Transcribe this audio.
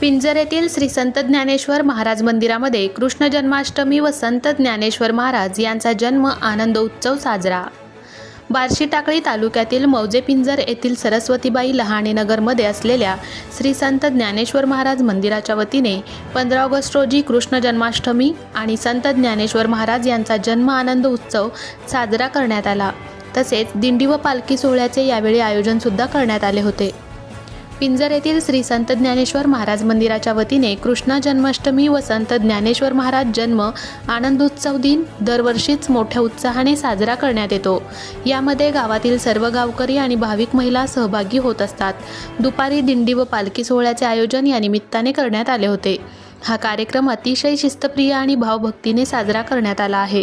पिंजर येथील श्री संत ज्ञानेश्वर महाराज मंदिरामध्ये कृष्ण जन्माष्टमी व संत ज्ञानेश्वर महाराज यांचा जन्म आनंद उत्सव साजरा. बार्शी टाकळी तालुक्यातील मौजे पिंजर येथील सरस्वतीबाई लहाणे नगरमध्ये असलेल्या श्री संत ज्ञानेश्वर महाराज मंदिराच्या वतीने पंधरा ऑगस्ट रोजी कृष्ण जन्माष्टमी आणि संत ज्ञानेश्वर महाराज यांचा जन्म आनंद उत्सव साजरा करण्यात आला. तसेच दिंडी व पालखी सोहळ्याचे यावेळी आयोजनसुद्धा करण्यात आले होते. पिंजर येथील श्री संत ज्ञानेश्वर महाराज मंदिराच्या वतीने कृष्ण जन्माष्टमी व संत ज्ञानेश्वर महाराज जन्म आनंदोत्सव दिन दरवर्षीच मोठ्या उत्साहाने साजरा करण्यात येतो. यामध्ये गावातील सर्व गावकरी आणि भाविक महिला सहभागी होत असतात. दुपारी दिंडी व पालखी सोहळ्याचे आयोजन या निमित्ताने करण्यात आले होते. हा कार्यक्रम अतिशय शिस्तप्रिय आणि भावभक्तीने साजरा करण्यात आला आहे.